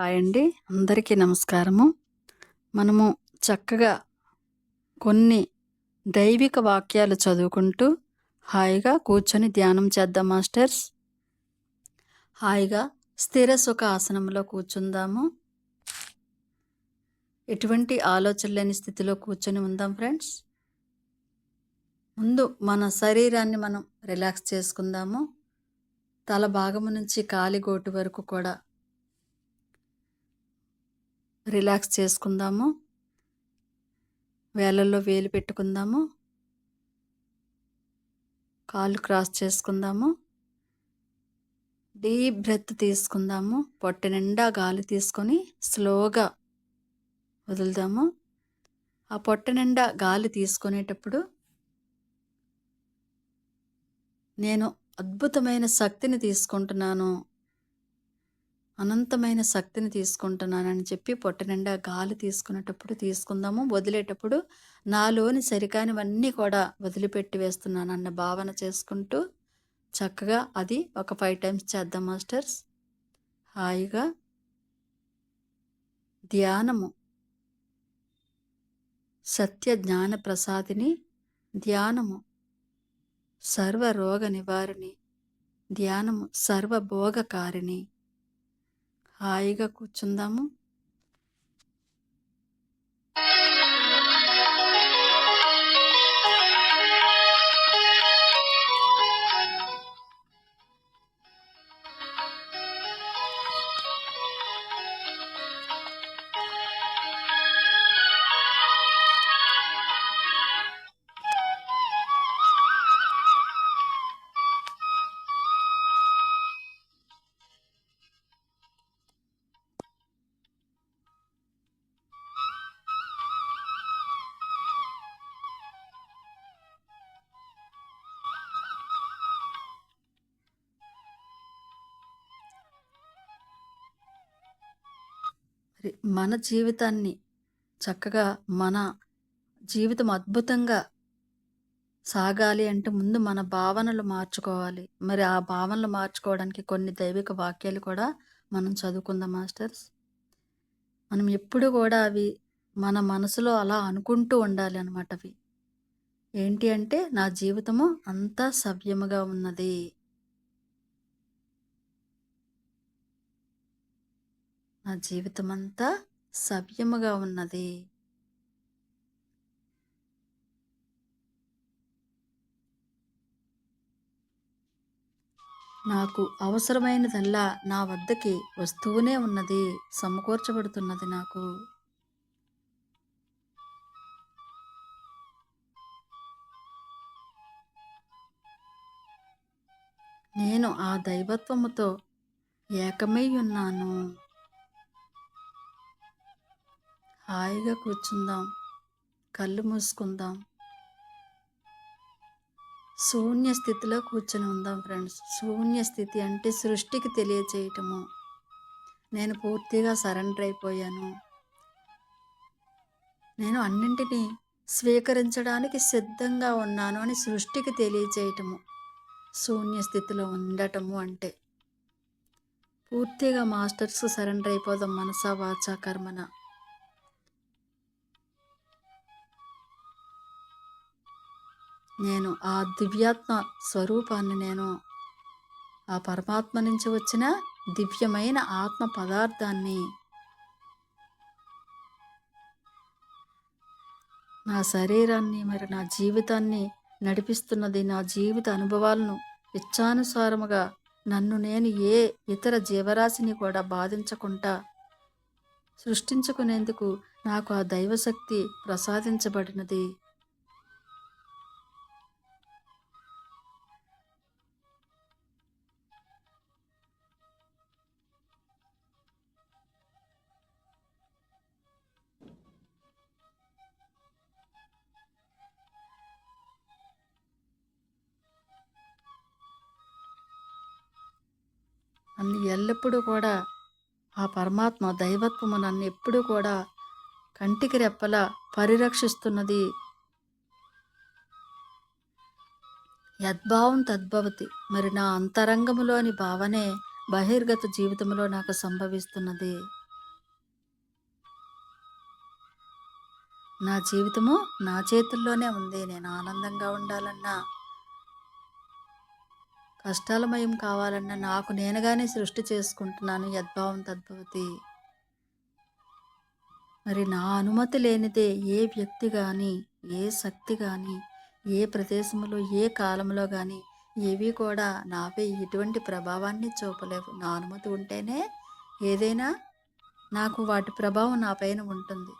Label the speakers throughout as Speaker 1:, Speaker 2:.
Speaker 1: Hi అండి. అందరికీ నమస్కారము. మనము చక్కగా కొన్ని దైవిక వాక్యాలు చదువుకుంటూ హాయిగా కూర్చొని ధ్యానం చేద్దాం మాస్టర్స్. హాయిగా స్థిర సుఖ ఆసనంలో కూర్చుందాము. ఎటువంటి ఆలోచన లేని స్థితిలో కూర్చొని ఉందాం ఫ్రెండ్స్. ముందు మన శరీరాన్ని మనం రిలాక్స్ చేసుకుందాము. తల భాగము నుంచి కాలిగోటు వరకు కూడా రిలాక్స్ చేసుకుందాము. వేలల్లో వేలు పెట్టుకుందాము. కాళ్ళు క్రాస్ చేసుకుందాము. డీప్ బ్రెత్ తీసుకుందాము. పొట్ట నిండా గాలి తీసుకొని స్లోగా వదులుదాము. ఆ పొట్ట నిండా గాలి తీసుకునేటప్పుడు నేను అద్భుతమైన శక్తిని తీసుకుంటున్నాను. అనంతమైన శక్తిని తీసుకుంటున్నానని చెప్పి పొట్ట నిండా గాలి తీసుకునేటప్పుడు తీసుకుందాము. వదిలేటప్పుడు నాలోని సరికానివన్నీ కూడా వదిలిపెట్టి వేస్తున్నాను అన్న భావన చేసుకుంటూ చక్కగా అది ఒక ఫైవ్ టైమ్స్ చేద్దాం మాస్టర్స్. హాయిగా ధ్యానము. సత్య జ్ఞాన ప్రసాదిని ధ్యానము. సర్వ రోగ నివారిణి ధ్యానము. సర్వభోగకారిణి హాయిగా కూర్చుందాము. మన జీవితాన్ని చక్కగా మన జీవితం అద్భుతంగా సాగాలి అంటే ముందు మన భావనలు మార్చుకోవాలి. మరి ఆ భావనలు మార్చుకోవడానికి కొన్ని దైవిక వాక్యాలు కూడా మనం చదువుకుందాం మాస్టర్స్. మనం ఎప్పుడు కూడా అవి మన మనసులో అలా అనుకుంటూ ఉండాలి అనమాట అవి. ఏంటి అంటే నా జీవితము అంతా సవ్యముగా ఉన్నది. నా జీవితం అంతా సవ్యముగా ఉన్నది. నాకు అవసరమైనదల్లా నా వద్దకి వస్తూనే ఉన్నది. సమకూర్చబడుతున్నది నాకు. నేను ఆ దైవత్వముతో ఏకమై ఉన్నాను. హాయిగా కూర్చుందాం. కళ్ళు మూసుకుందాం. శూన్య స్థితిలో కూర్చొని ఉందాం ఫ్రెండ్స్. శూన్య స్థితి అంటే సృష్టికి తెలియచేయటము. నేను పూర్తిగా సరెండర్ అయిపోయాను. నేను అన్నింటినీ స్వీకరించడానికి సిద్ధంగా ఉన్నాను అని సృష్టికి తెలియచేయటము. శూన్య స్థితిలో ఉండటము అంటే. పూర్తిగా మాస్టర్స్ సరెండర్ అయిపోదాం మనసా వాచా కర్మన? నేను ఆ దివ్యాత్మ స్వరూపాన్ని నేను ఆ పరమాత్మ నుంచి వచ్చిన దివ్యమైన ఆత్మ పదార్థాన్ని నా శరీరాన్ని మరి నా జీవితాన్ని నడిపిస్తున్నది నా జీవిత అనుభవాలను ఇచ్చానుసారముగా నన్ను నేను ఏ ఇతర జీవరాశిని కూడా బాధించకుండా సృష్టించుకునేందుకు నాకు ఆ దైవశక్తి ప్రసాదించబడినది. నన్ను ఎల్లప్పుడూ కూడా ఆ పరమాత్మ దైవత్వము నన్ను ఎప్పుడూ కూడా కంటికి రెప్పల పరిరక్షిస్తున్నది. యద్భావం తద్భవతి. మరి నా అంతరంగములోని భావనే బహిర్గత జీవితంలో నాకు సంభవిస్తున్నది. నా జీవితము నా చేతుల్లోనే ఉంది. నేను ఆనందంగా ఉండాలన్నా కష్టాలమయం కావాలన్నా నాకు నేనుగానే సృష్టి చేసుకుంటున్నాను. యద్భావం తద్భవతి. మరి నా అనుమతి లేనిదే ఏ వ్యక్తి కానీ ఏ శక్తి కానీ ఏ ప్రదేశంలో, ఏ కాలంలో కానీ ఏవి కూడా నాపై ఎటువంటి ప్రభావాన్ని చూపలేవు. నా అనుమతి ఉంటేనే ఏదైనా నాకు వాటి ప్రభావం నా పైన ఉంటుంది.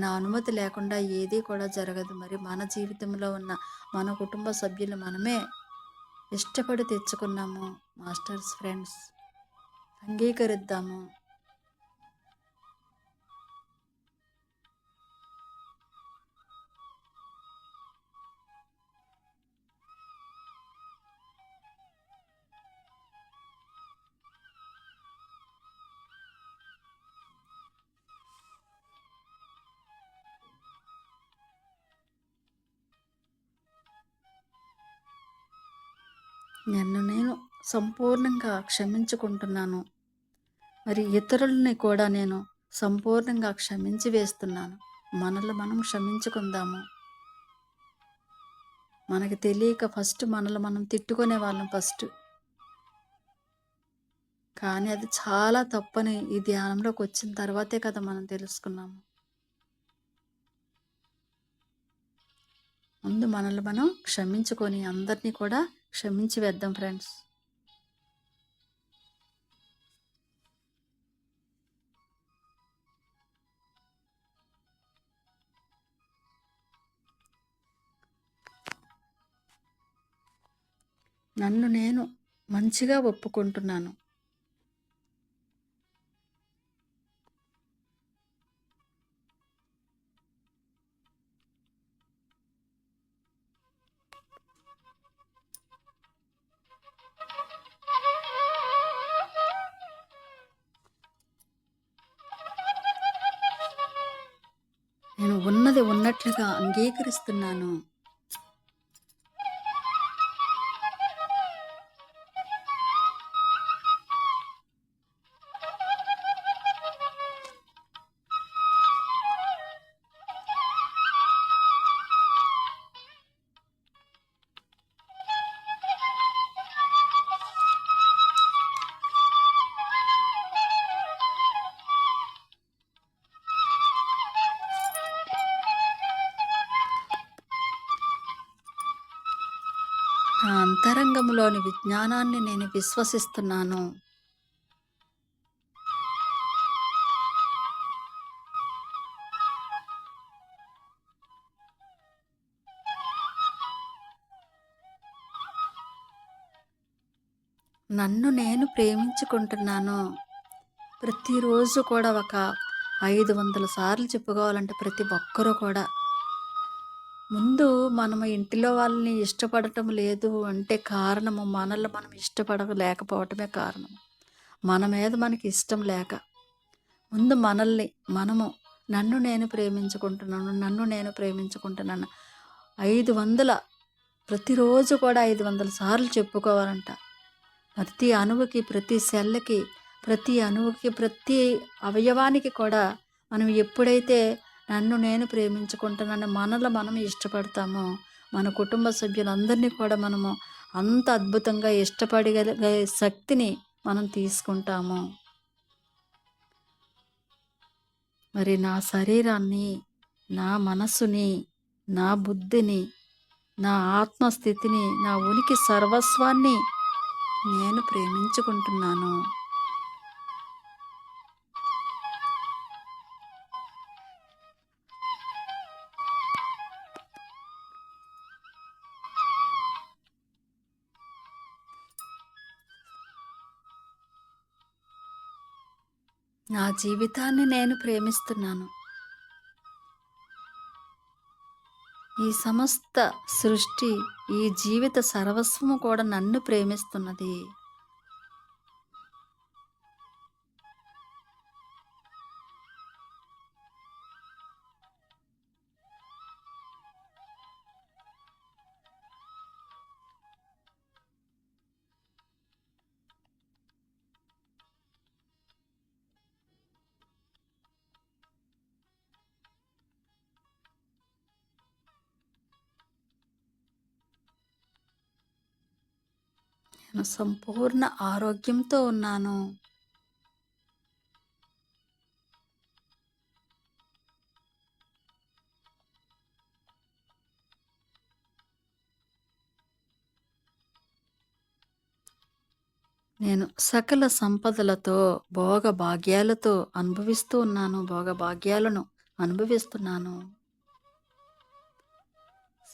Speaker 1: నా అనుమతి లేకుండా ఏది కూడా జరగదు. మరి మన జీవితంలో ఉన్న మన కుటుంబ సభ్యులు మనమే ఇష్టపడి తెచ్చుకున్నాము. మాస్టర్స్ ఫ్రెండ్స్ అంగీకరిద్దాము. నన్ను నేను సంపూర్ణంగా క్షమించుకుంటున్నాను. మరి ఇతరులని కూడా నేను సంపూర్ణంగా క్షమించి వేస్తున్నాను. మనల్ని మనం క్షమించుకుందాము. మనకి తెలియక ఫస్ట్ మనల్ని మనం తిట్టుకునే వాళ్ళం ఫస్ట్. కానీ అది చాలా తప్పని ఈ ధ్యానంలోకి వచ్చిన తర్వాతే కదా మనం తెలుసుకున్నాము. ముందు మనల్ని మనం క్షమించుకొని అందరినీ కూడా క్షమించి వేద్దాం ఫ్రెండ్స్. నన్ను నేను మంచిగా ఒప్పుకుంటున్నాను. ఉన్నది ఉన్నట్లుగా అంగీకరిస్తున్నాను. అంతరంగంలోని విజ్ఞానాన్ని నేను విశ్వసిస్తున్నాను. నన్ను నేను ప్రేమించుకుంటున్నాను. ప్రతిరోజు కూడా ఒక 500 సార్లు చెప్పుకోవాలంటే ప్రతి ఒక్కరు కూడా ముందు మనము ఇంటిలో వాళ్ళని ఇష్టపడటం లేదు అంటే కారణము మనల్ని మనం ఇష్టపడలేకపోవటమే కారణం. మన మీద మనకి ఇష్టం లేక. ముందు మనల్ని మనము నన్ను నేను ప్రేమించుకుంటున్నాను. నన్ను నేను ప్రేమించుకుంటున్నాను. 500 ప్రతిరోజు కూడా 500 సార్లు చెప్పుకోవాలంట. ప్రతి అణువుకి, ప్రతి సెల్‌కి, ప్రతి అణువుకి, ప్రతి అవయవానికి కూడా మనం ఎప్పుడైతే నన్ను నేను ప్రేమించుకుంటున్నాను, మనలో మనం ఇష్టపడతాము మన కుటుంబ సభ్యులందరినీ కూడా మనము అంత అద్భుతంగా ఇష్టపడగలిగే శక్తిని మనం తీసుకుంటాము. మరి నా శరీరాన్ని, నా మనసుని, నా బుద్ధిని, నా ఆత్మస్థితిని, నా ఉనికి సర్వస్వాన్ని నేను ప్రేమించుకుంటున్నాను. నా జీవితాన్ని నేను ప్రేమిస్తున్నాను. ఈ సమస్త సృష్టి, ఈ జీవిత సర్వస్వము కూడా నన్ను ప్రేమిస్తున్నది. నేను సంపూర్ణ ఆరోగ్యంతో ఉన్నాను. నేను సకల సంపదలతో భోగభాగ్యాలతో అనుభవిస్తూ ఉన్నాను భోగభాగ్యాలను అనుభవిస్తున్నాను.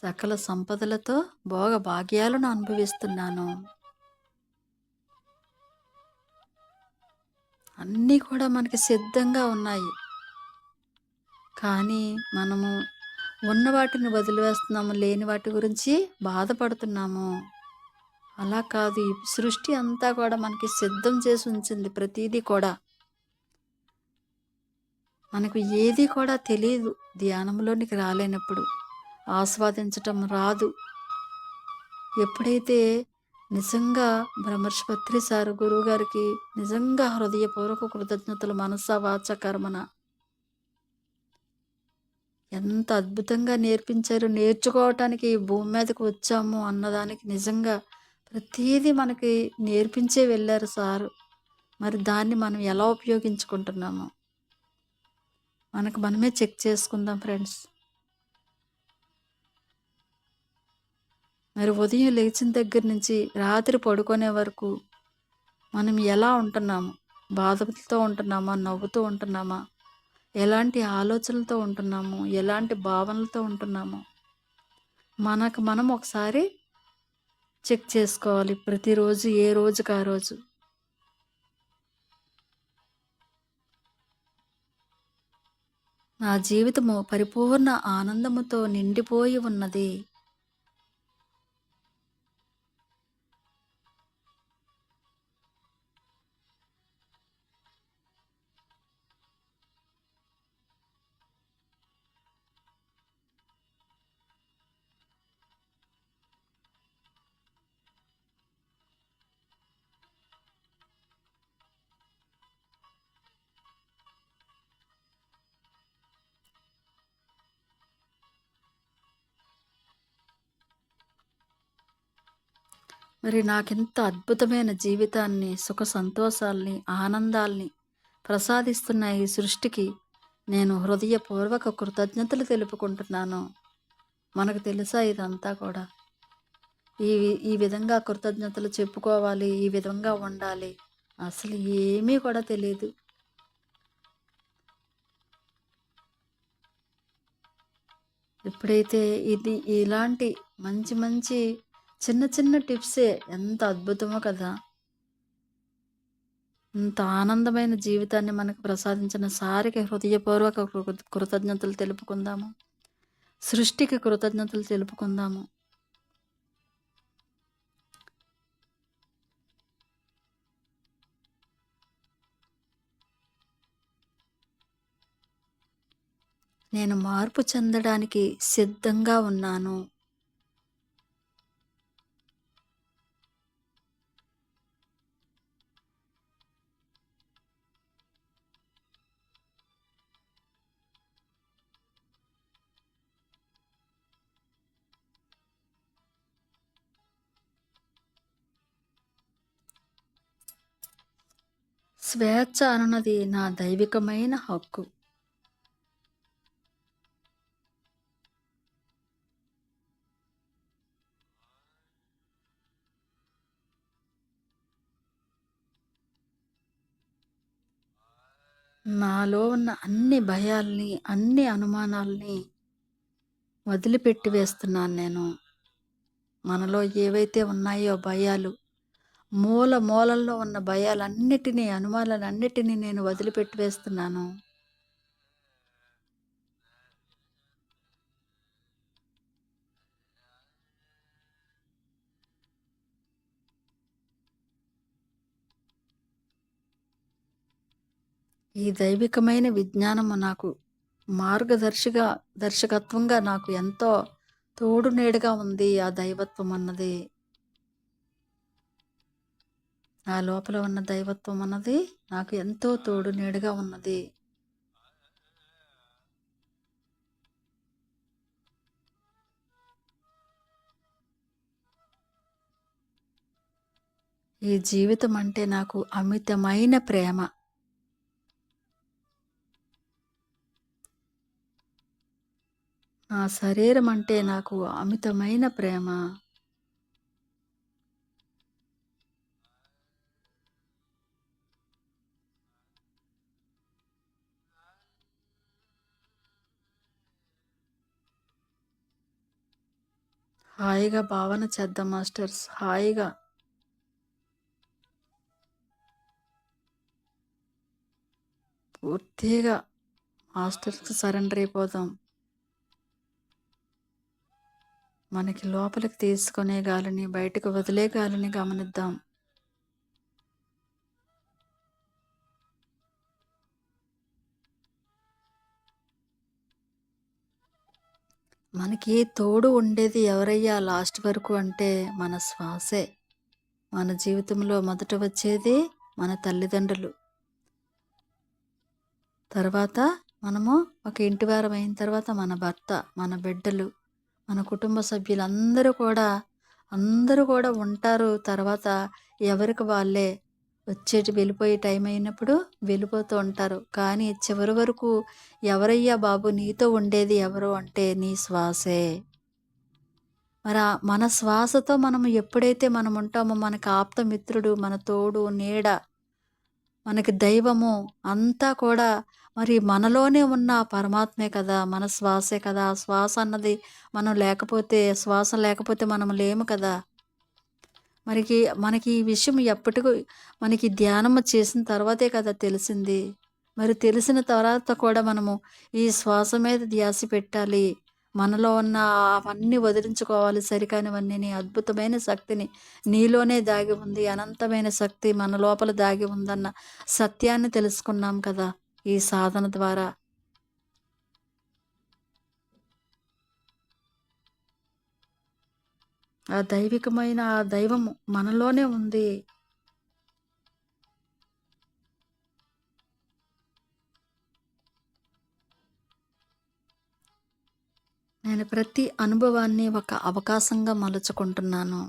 Speaker 1: సకల సంపదలతో భోగభాగ్యాలను అనుభవిస్తున్నాను. అన్నీ కూడా మనకి సిద్ధంగా ఉన్నాయి. కానీ మనము ఉన్న వాటిని వదిలివేస్తున్నాము లేని వాటి గురించి బాధపడుతున్నాము. అలా కాదు. ఈ సృష్టి అంతా కూడా మనకి సిద్ధం చేసి ఉంచింది ప్రతిదీ కూడా. మనకు ఏది కూడా తెలియదు ధ్యానంలోనికి రాలేనప్పుడు. ఆస్వాదించటం రాదు. ఎప్పుడైతే నిజంగా బ్రహ్మర్షి సారు గురువుగారికి నిజంగా హృదయపూర్వక కృతజ్ఞతలు మనస వాచ కర్మన ఎంత అద్భుతంగా నేర్పించారు. నేర్చుకోవటానికి ఈ భూమి మీదకి వచ్చాము అన్నదానికి నిజంగా ప్రతిదీ మనకి నేర్పించే వెళ్ళారు సారు. మరి దాన్ని మనం ఎలా ఉపయోగించుకుంటున్నాము? మనకు మనమే చెక్ చేసుకుందాం ఫ్రెండ్స్. మరి ఉదయం లేచిన దగ్గర నుంచి రాత్రి పడుకునే వరకు మనం ఎలా ఉంటున్నాము? బాధలతో ఉంటున్నామా? నవ్వుతూ ఉంటున్నామా? ఎలాంటి ఆలోచనలతో ఉంటున్నాము? ఎలాంటి భావనలతో ఉంటున్నాము? మనకు మనం ఒకసారి చెక్ చేసుకోవాలి ప్రతిరోజు ఏ రోజుకి ఆ రోజు? నా జీవితము పరిపూర్ణ ఆనందముతో నిండిపోయి ఉన్నది. మరి నాకెంత అద్భుతమైన జీవితాన్ని సుఖ సంతోషాల్ని ఆనందాల్ని ప్రసాదిస్తున్న ఈ సృష్టికి నేను హృదయపూర్వక కృతజ్ఞతలు తెలుపుకుంటున్నాను. మనకు తెలుసా ఇదంతా కూడా? ఈ ఈ విధంగా కృతజ్ఞతలు చెప్పుకోవాలి ఈ విధంగా ఉండాలి అసలు ఏమీ కూడా తెలియదు ఎప్పుడైతే ఇది ఇలాంటి మంచి మంచి చిన్న చిన్న టిప్సే. ఎంత అద్భుతమో కదా. ఇంత ఆనందమైన జీవితాన్ని మనకు ప్రసాదించిన సారికి హృదయపూర్వక కృతజ్ఞతలు తెలుపుకుందాము. సృష్టికి కృతజ్ఞతలు తెలుపుకుందాము. నేను మార్పు చెందడానికి సిద్ధంగా ఉన్నాను. స్వేచ్ఛ అన్నది నా దైవికమైన హక్కు. నాలో ఉన్న అన్ని భయాల్ని అన్ని అనుమానాల్ని వదిలిపెట్టి వేస్తున్నాను నేను. మనలో ఏవైతే ఉన్నాయో భయాలు మూల మూలల్లో ఉన్న భయాలన్నిటినీ అనుమానాలన్నిటినీ నేను వదిలిపెట్టి వేస్తున్నాను ఈ దైవికమైన విజ్ఞానము నాకు మార్గదర్శిగా దర్శకత్వంగా నాకు ఎంతో తోడు ఉంది. ఆ దైవత్వం అన్నది నా లోపల ఉన్న దైవత్వం అన్నది నాకు ఎంతో తోడు నీడగా ఉన్నది ఈ జీవితం అంటే నాకు అమితమైన ప్రేమ. నా శరీరం అంటే నాకు అమితమైన ప్రేమ. హాయిగా భావన చేద్దాం మాస్టర్స్. హాయిగా. పూర్తిగా మాస్టర్స్‌కి సరెండర్ అయిపోదాం. మనకి లోపలికి తీసుకునే గాలిని, బయటకు వదిలే గాలిని గమనిద్దాం. మనకి తోడు ఉండేది ఎవరయ్యా లాస్ట్ వరకు అంటే మన శ్వాసే. మన జీవితంలో మొదట వచ్చేది మన తల్లిదండ్రులు. తర్వాత మనము ఒక ఇంటివారం అయిన తర్వాత మన భర్త, మన బిడ్డలు, మన కుటుంబ సభ్యులందరూ కూడా అందరూ కూడా ఉంటారు. తర్వాత ఎవరికి వాళ్ళే వచ్చేటి వెళ్ళిపోయే టైం అయినప్పుడు వెళ్ళిపోతూ ఉంటారు. కానీ చివరి వరకు ఎవరయ్యా బాబు నీతో ఉండేది ఎవరు అంటే నీ శ్వాసే. మరి మన శ్వాసతో మనం ఎప్పుడైతే మనం ఉంటామో మనకు ఆప్తమిత్రుడు మన తోడు, నీడ, మనకి దైవము అంతా కూడా మరి మనలోనే ఉన్న పరమాత్మే కదా! మన శ్వాసే కదా! ఆ శ్వాస అన్నది మనం లేకపోతే శ్వాస లేకపోతే మనం లేము కదా! మరికి మనకి ఈ విషయం ఎప్పటికో మనకి ధ్యానం చేసిన తర్వాతే కదా తెలిసింది. మరి తెలిసిన తర్వాత కూడా మనము ఈ శ్వాస మీద ధ్యాస పెట్టాలి. మనలో ఉన్న అవన్నీ వదిలించుకోవాలి సరికానివన్నీని. అద్భుతమైన శక్తిని నీలోనే దాగి ఉంది. అనంతమైన శక్తి మన లోపల దాగి ఉందన్న సత్యాన్ని తెలుసుకున్నాం కదా! ఈ సాధన ద్వారా. ఆ దైవికమైన ఆ దైవం మనలోనే ఉంది. నేను ప్రతి అనుభవాన్ని ఒక అవకాశంగా మలుచుకుంటున్నాను.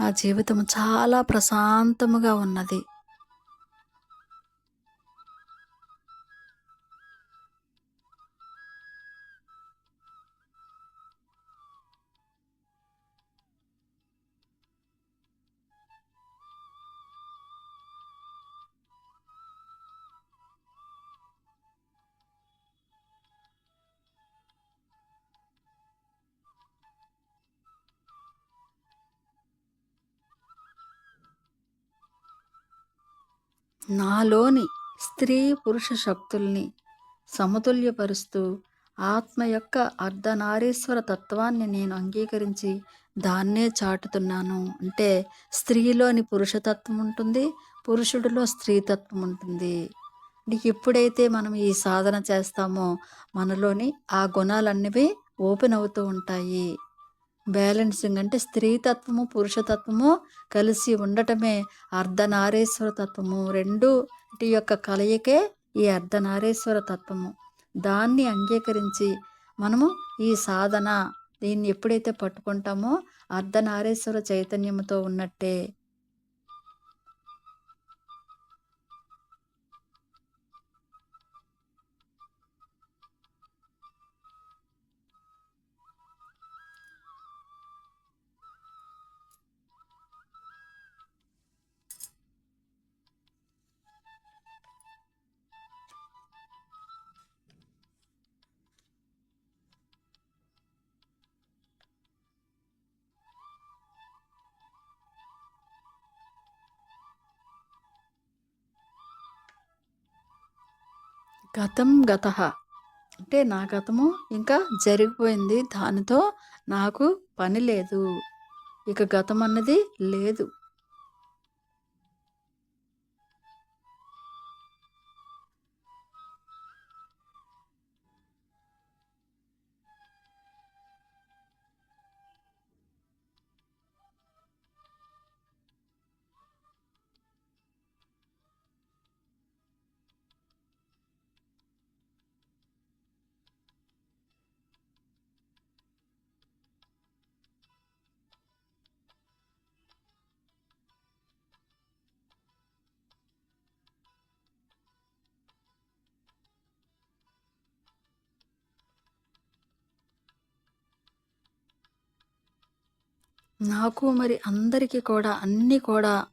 Speaker 1: నా జీవితం చాలా ప్రశాంతముగా ఉన్నది. నాలోని స్త్రీ, పురుష శక్తుల్ని సమతుల్యపరుస్తూ ఆత్మ యొక్క అర్ధనారీశ్వర తత్వాన్ని నేను అంగీకరించి దాన్నే చాటుతున్నాను. అంటే స్త్రీలోని పురుషతత్వం ఉంటుంది. పురుషుడిలో స్త్రీతత్వం ఉంటుంది. నీకు ఎప్పుడైతే మనం ఈ సాధన చేస్తామో మనలోని ఆ గుణాలన్నవి ఓపెన్ అవుతూ ఉంటాయి. బ్యాలెన్సింగ్ అంటే స్త్రీతత్వము, పురుషతత్వము కలిసి ఉండటమే అర్ధనారేశ్వర తత్వము. రెండిటి యొక్క కలయికే ఈ అర్ధనారేశ్వర తత్వము. దాన్ని అంగీకరించి మనము ఈ సాధన దీన్ని ఎప్పుడైతే పట్టుకుంటామో అర్ధనారేశ్వర చైతన్యముతో ఉన్నట్టే. గతం గత అంటే నా గతము ఇంకా జరిగిపోయింది. దానితో నాకు పని లేదు. ఇక గతం అన్నది లేదు. నాకు మరి అందరికీ కూడా అన్నీ కూడా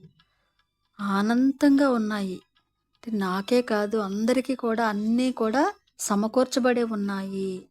Speaker 1: ఆనందంగా ఉన్నాయి. నాకే కాదు అందరికీ కూడా అన్నీ కూడా సమకూర్చబడి ఉన్నాయి.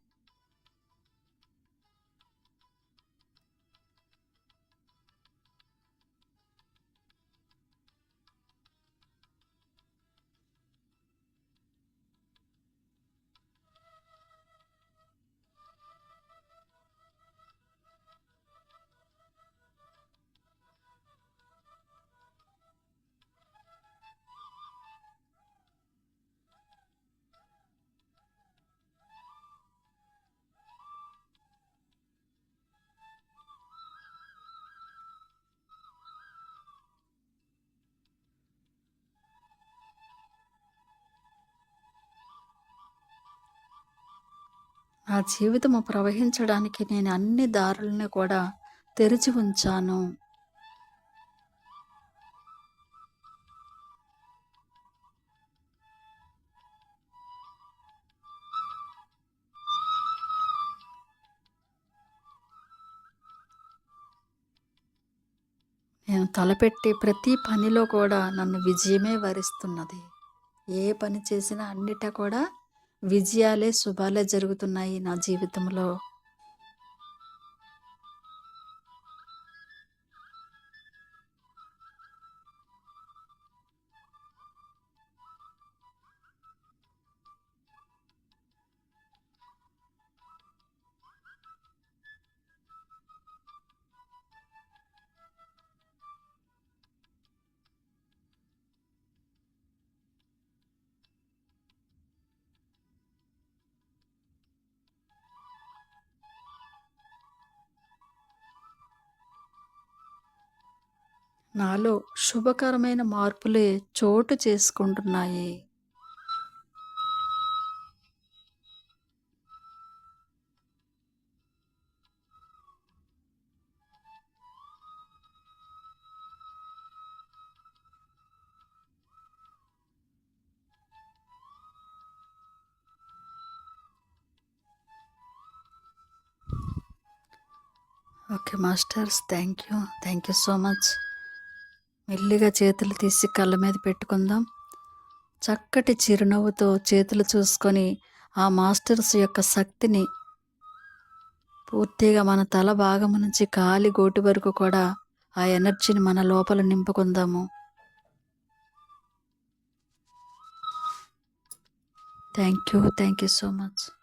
Speaker 1: నా జీవితము ప్రవహించడానికి నేను అన్ని దారులను కూడా తెరిచి ఉంచాను. నేను తలపెట్టే ప్రతి పనిలో కూడా నన్ను విజయమే వరిస్తున్నది. ఏ పని చేసినా అన్నిట కూడా విజయాలే, శుభాలే జరుగుతున్నాయి నా జీవితంలో. నాలో శుభకరమైన మార్పులే చోటు చేసుకుంటున్నాయి. Okay masters. Thank you. Thank you so much. మెల్లిగా చేతులు తీసి కళ్ళ మీద పెట్టుకుందాం. చక్కటి చిరునవ్వుతో చేతులు చూసుకొని ఆ మాస్టర్స్ యొక్క శక్తిని పూర్తిగా మన తల భాగం నుంచి కాలి గోటి వరకు కూడా ఆ ఎనర్జీని మన లోపల నింపుకుందాము. Thank you. Thank you so much.